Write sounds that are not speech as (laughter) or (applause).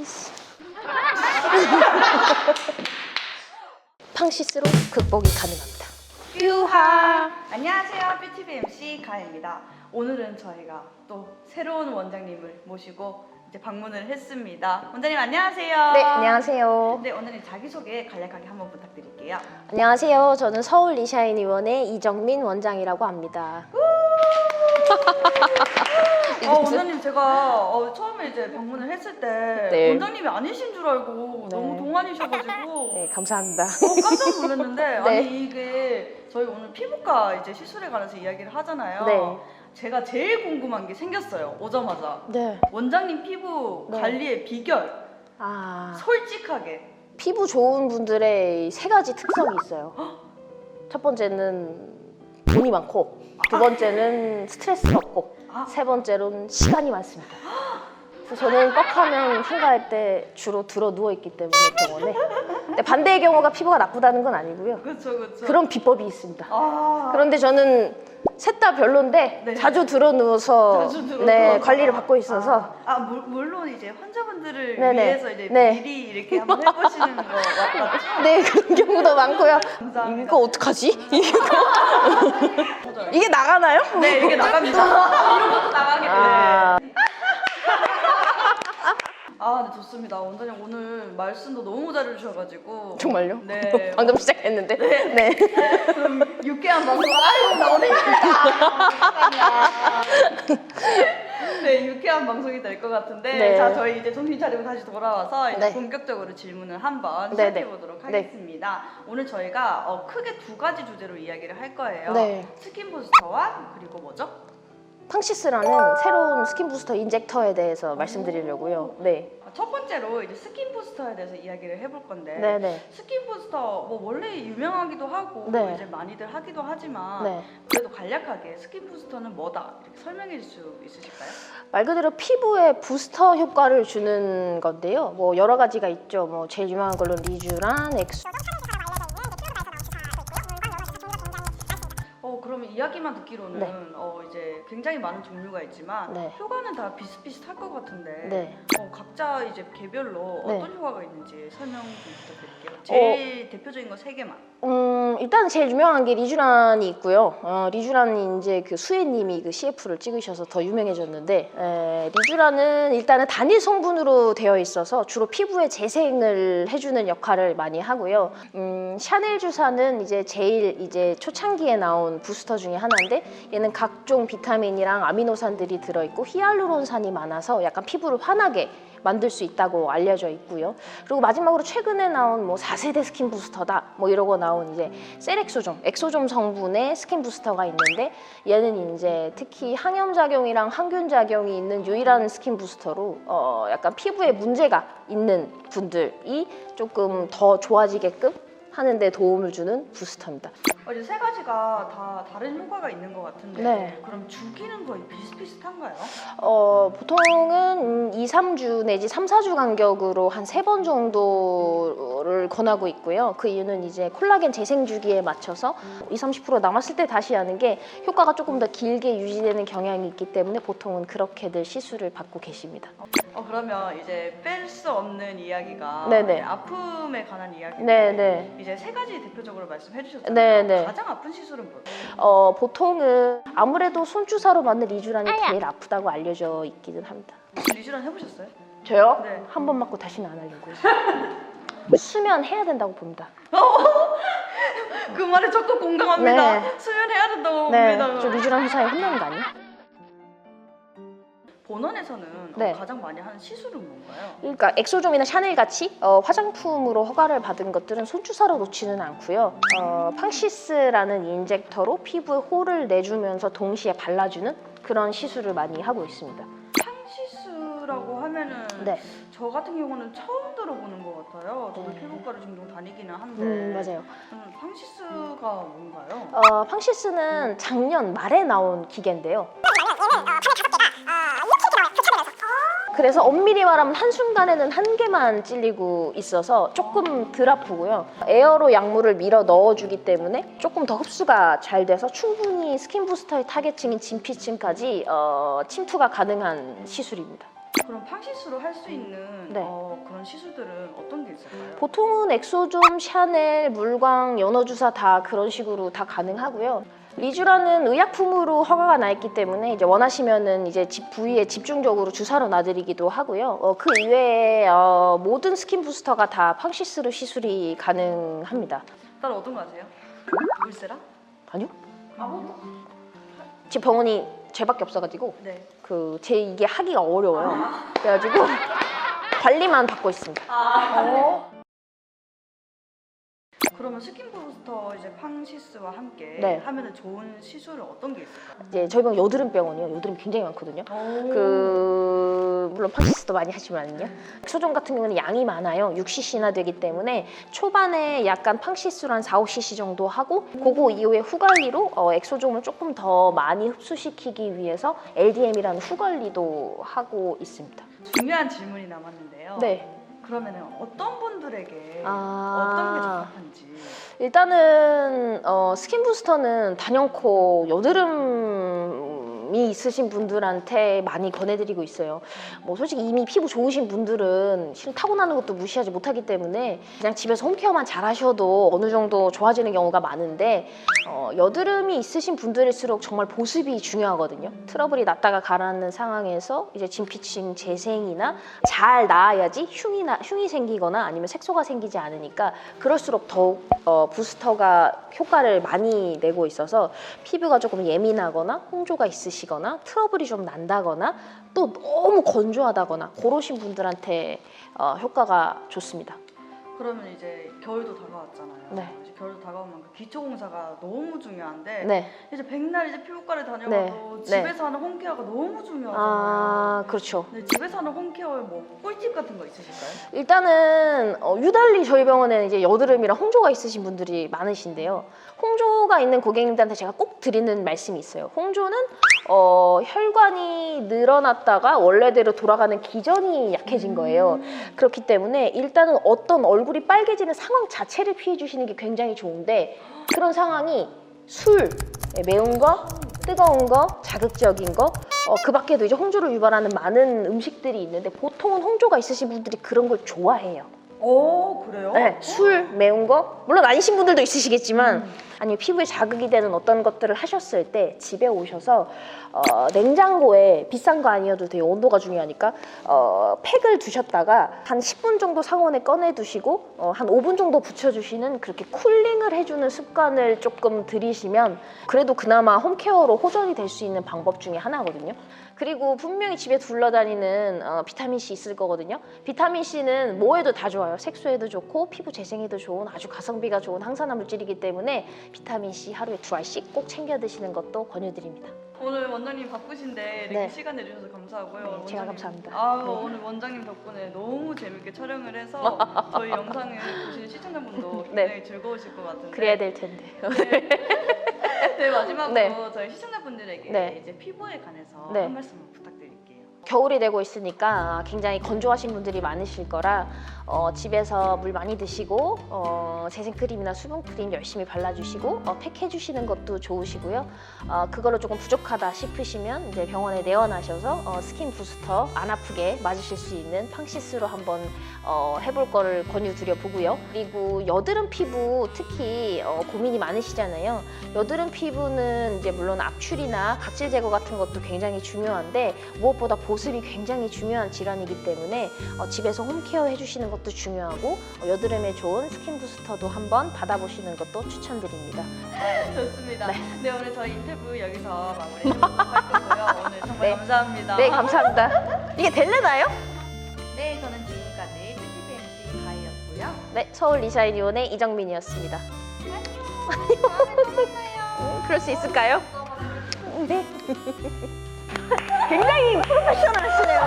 팡시스. (laughs) 팡시스로 극복이 가능합니다. 뷰하 안녕하세요 뷰티비 MC 가입니다 오늘은 저희가 또 새로운 원장님을 모시고 이제 방문을 했습니다 원장님 안녕하세요 네, 안녕하세요. 네 오늘은 자기소개 간략하게 한번 부탁드릴게요 안녕하세요. 저는 서울 리샤인 의원의 이정민 원장이라고 합니다. 어, 원장님 제가 어, 처음에 이제 방문을 했을 때 네. 원장님이 아니신 줄 알고 네. 너무 동안이셔가지고 (laughs) 네, 감사합니다. 어, 깜짝 놀랐는데 (laughs) 네. 아니 이게 저희 오늘 피부과 이제 시술에 관해서 이야기를 하잖아요 네. 제가 제일 궁금한 게 생겼어요 오자마자 네. 원장님 피부 네. 관리의 비결 아, 솔직하게 피부 좋은 분들의 세 가지 특성이 있어요. 첫 번째는 돈이 많고, 두 번째는 스트레스가 없고, 아. 세 번째로는 시간이 많습니다. 그래서 저는 뻑하면 한가할 때 주로 들어 누워 있기 때문에 병원에. 근데 반대의 경우가 피부가 나쁘다는 건 아니고요. 그렇죠 그렇죠 그런 비법이 있습니다. 아 그런데 저는 셋 다 별론데 네. 자주 들어 누워서 자주 들어 네, 누워서. 관리를 받고 있어서 아, 아, 물, 물론 이제 환자분들을 네네. 위해서 이제 네. 미리 이렇게 한번 해보시는 거 맞- 맞죠? (laughs) 네 그런 경우도 많고요. 감사합니다. 이거 어떡하지? 이거. (laughs) 이게 나가나요? 네 이게 나갑니다 (laughs) 이런 것도 나가게 되네 아, 아, 네, 좋습니다. 원장님 오늘 말씀도 너무 잘해주셔가지고. 정말요? 네. (laughs) 방금 시작했는데. 네. 좀 유쾌한 방송. 아유, 나 오늘 힘들다. 네, 유쾌한 방송이 될 것 같은데. 네. 자, 저희 이제 정신 차리고 다시 돌아와서 이제 네. 본격적으로 질문을 한번 네, 시작해 네. 보도록 네. 하겠습니다. 오늘 저희가 어, 크게 두 가지 주제로 이야기를 할 거예요. 네. 스킨 부스터와 그리고 뭐죠? 팡시스라는 새로운 스킨 부스터 인젝터에 대해서 말씀드리려고요. 네. 아, 첫 번째로 이제 스킨 부스터에 대해서 이야기를 해볼 건데. 네, 네. 스킨 부스터 뭐 원래 유명하기도 하고 네. 이제 많이들 하기도 하지만 네. 그래도 간략하게 스킨 부스터는 뭐다 이렇게 설명해 줄 수 있으실까요? 말 그대로 피부에 부스터 효과를 주는 건데요. 뭐 여러 가지가 있죠. 뭐 제일 유명한 걸로 리쥬란, 엑소. 그러면 이야기만 듣기로는 네. 어 이제 굉장히 많은 종류가 있지만 네. 효과는 다 비슷비슷할 것 같은데 네. 어, 각자 이제 개별로 네. 어떤 효과가 있는지 설명 좀 부탁드릴게요. 제일 대표적인 거 세 개만. 음, 일단 제일 유명한 게 리쥬란이 있고요. 어, 리쥬란이 이제 그 수혜님이 그 CF를 찍으셔서 더 유명해졌는데, 에, 리쥬란은 일단은 단일 성분으로 되어 있어서 주로 피부에 재생을 해주는 역할을 많이 하고요. 음, 샤넬 주사는 이제 제일 이제 초창기에 나온 부스터 중에 하나인데, 얘는 각종 비타민이랑 아미노산들이 들어있고 히알루론산이 많아서 약간 피부를 환하게 만들 수 있다고 알려져 있고요. 그리고 마지막으로 최근에 나온 뭐 4세대 스킨 부스터다 뭐 이러고 나온 이제 셀엑소좀, 엑소좀 성분의 스킨 부스터가 있는데 얘는 이제 특히 항염 작용이랑 항균 작용이 있는 유일한 스킨 부스터로 어 약간 피부에 문제가 있는 분들이 조금 더 좋아지게끔 하는데 도움을 주는 부스터입니다. 어, 이제 세 가지가 다 다른 효과가 있는 것 같은데 네. 그럼 주기는 거의 비슷비슷한가요? 어, 보통은 2, 3주 내지 3, 4주 간격으로 한 세 번 정도를 권하고 있고요. 그 이유는 이제 콜라겐 재생 주기에 맞춰서 20, 30% 남았을 때 다시 하는 게 효과가 조금 더 길게 유지되는 경향이 있기 때문에 보통은 그렇게들 시술을 받고 계십니다. 어 그러면 이제 뺄 수 없는 이야기가 네네. 아픔에 관한 이야기인데 네, 네. 이제 세 가지 대표적으로 말씀해 주셨잖아요. 네네. 가장 아픈 시술은 뭐예요? 어, 보통은 아무래도 손주사로 맞는 리쥬란이 제일 아프다고 알려져 있기는 합니다. 리쥬란 해보셨어요? 저요? 네. 한 번 맞고 다시는 안 하려고요. 수면 해야 된다고 봅니다. (laughs) 그 말에 적극 공감합니다. 네. 수면해야 된다고 네, 봅니다. 저 리쥬란 회사에 혼나는 거 아니에요? 본원에서는 네. 어, 가장 많이 하는 시술은 뭔가요? 그러니까 엑소좀이나 샤넬 같이 어, 화장품으로 허가를 받은 것들은 손주사로 놓지는 않고요. 어, 팡시스라는 인젝터로 피부에 홀을 내주면서 동시에 발라주는 그런 시술을 많이 하고 있습니다. 팡시스라고 하면은 네, 저 같은 경우는 처음 들어보는 것 같아요. 저도 네. 피부과를 종종 다니기는 한데 음, 맞아요. 음, 팡시스가 뭔가요? 어, 팡시스는 작년 말에 나온 기계인데요. 그래서 엄밀히 말하면 한순간에는 한 개만 찔리고 있어서 조금 덜 아프고요. 에어로 약물을 밀어 넣어주기 때문에 조금 더 흡수가 잘 돼서 충분히 스킨 부스터의 타겟층인 진피층까지 어, 침투가 가능한 시술입니다. 그럼 팡시스로 할 수 있는 네. 어, 그런 시술들은 어떤 게 있을까요? 보통은 엑소좀, 샤넬, 물광, 연어주사 다 그런 식으로 다 가능하고요. 리쥬라는 의약품으로 허가가 나 있기 때문에 이제 원하시면은 이제 집 부위에 집중적으로 주사로 놔드리기도 하고요. 어, 그 이외에 어, 모든 스킨 부스터가 다 팡시스로 시술이 가능합니다. 따로 어떤 거 하세요? 울세라? 아니요? 아무것도? 제 병원이 제밖에 없어가지고 네. 그 제 이게 하기가 어려워요. 그래가지고 관리만 받고 있습니다. 어? 그러면 스킨 부스터 이제 팡시스와 함께 네. 하면은 좋은 시술은 어떤 게 있을까요? 이제 저희 병원 여드름 병원이요. 여드름 굉장히 많거든요. 그그 물론 팡시스도 많이 하지만요. 소종 같은 경우는 양이 많아요. 6cc나 되기 때문에 초반에 약간 팡시스로 한 4, 5cc 정도 하고 그거 이후에 후관리로 어, 엑소종을 조금 더 많이 흡수시키기 위해서 LDM이라는 후관리도 하고 있습니다. 중요한 질문이 남았는데요. 네. 그러면은 어떤 분들에게 아. 어떤 게 적합한지 일단은 어, 스킨 부스터는 단연코 여드름 이 있으신 분들한테 많이 권해드리고 있어요. 뭐 솔직히 이미 피부 좋으신 분들은 실은 타고나는 것도 무시하지 못하기 때문에 그냥 집에서 홈케어만 잘하셔도 어느 정도 좋아지는 경우가 많은데 어, 여드름이 있으신 분들일수록 정말 보습이 중요하거든요. 트러블이 났다가 가라앉는 상황에서 이제 진피층 재생이나 잘 나아야지 흉이 나, 흉이 생기거나 아니면 색소가 생기지 않으니까 그럴수록 더욱 어, 부스터가 효과를 많이 내고 있어서 피부가 조금 예민하거나 홍조가 있으 시거나 트러블이 좀 난다거나 또 너무 건조하다거나 그러신 분들한테 어, 효과가 좋습니다. 그러면 이제 겨울도 다가왔잖아요. 네. 이제 겨울도 다가오면 그 기초 공사가 너무 중요한데 네. 이제 백날 이제 피부과를 다녀가도 네. 집에서 하는 홈케어가 너무 중요하잖아요. 아 그렇죠. 네, 집에서 하는 홈케어에 뭐 꿀팁 같은 거 있으실까요? 일단은 어, 유달리 저희 병원에는 이제 여드름이랑 홍조가 있으신 분들이 많으신데요. 홍조가 있는 고객님들한테 제가 꼭 드리는 말씀이 있어요. 홍조는 어, 혈관이 늘어났다가 원래대로 돌아가는 기전이 약해진 거예요. 그렇기 때문에 일단은 어떤 얼굴이 빨개지는 상황 자체를 피해 주시는 게 굉장히 좋은데 그런 상황이 술, 네, 매운 거, 뜨거운 거, 자극적인 거, 어, 그 밖에도 이제 홍조를 유발하는 많은 음식들이 있는데 보통은 홍조가 있으신 분들이 그런 걸 좋아해요. 오 그래요? 네, 술, 매운 거, 물론 아니신 분들도 있으시겠지만 아니면 피부에 자극이 되는 어떤 것들을 하셨을 때 집에 오셔서 어, 냉장고에 비싼 거 아니어도 돼요. 온도가 중요하니까 어, 팩을 두셨다가 한 10분 정도 상온에 꺼내 두시고 어, 한 5분 정도 붙여주시는 그렇게 쿨링을 해주는 습관을 조금 들이시면 그래도 그나마 홈케어로 호전이 될 수 있는 방법 중에 하나거든요. 그리고 분명히 집에 둘러다니는 어, 비타민 C 있을 거거든요. 비타민 C는 뭐에도 다 좋아요. 색소에도 좋고 피부 재생에도 좋은 아주 가성비가 좋은 항산화 물질이기 때문에 비타민 C 하루에 두 알씩 꼭 챙겨 드시는 것도 권유드립니다. 오늘 원장님 바쁘신데 이렇게 네. 시간 내주셔서 감사하고요. 네, 제가 원장님. 감사합니다. 아유 네. 오늘 원장님 덕분에 너무 재밌게 촬영을 해서 (laughs) 저희 영상을 보시는 시청자분도 네. 굉장히 즐거우실 것 같은데. 그래야 될 텐데. 네 마지막으로 네. 저희 시청자분들에게 네. 이제 피부에 관해서 네. 한 말씀 부탁드릴게요. 겨울이 되고 있으니까 굉장히 건조하신 분들이 많으실 거라 어, 집에서 물 많이 드시고 어, 재생크림이나 수분크림 열심히 발라주시고 어, 팩해주시는 것도 좋으시고요. 어, 그걸로 조금 부족하다 싶으시면 이제 병원에 내원하셔서 어, 스킨 부스터 안 아프게 맞으실 수 있는 팡시스로 한번 어, 해볼 거를 권유드려 보고요. 그리고 여드름 피부 특히 어, 고민이 많으시잖아요. 여드름 피부는 이제 물론 악취나 각질 제거 같은 것도 굉장히 중요한데 무엇보다 보습이 굉장히 중요한 질환이기 때문에 어, 집에서 홈케어 해주시는 것도 중요하고 어, 여드름에 좋은 스킨 부스터도 한번 받아보시는 것도 추천드립니다. (laughs) 좋습니다. 네. 네. 오늘 저희 인터뷰 여기서 마무리해보도록 할 거고요. 오늘 정말 (laughs) 네. 감사합니다. 네, 감사합니다. 이게 될래나요? 네, 저는 지금까지 뷰티비엠C 가이였고요. 네, 서울 리샤이니온의 이정민이었습니다. 안녕. 다음에 또 만나요. (laughs) 음, 그럴 수 있을까요? 네. 굉장히 프로페셔널하시네요.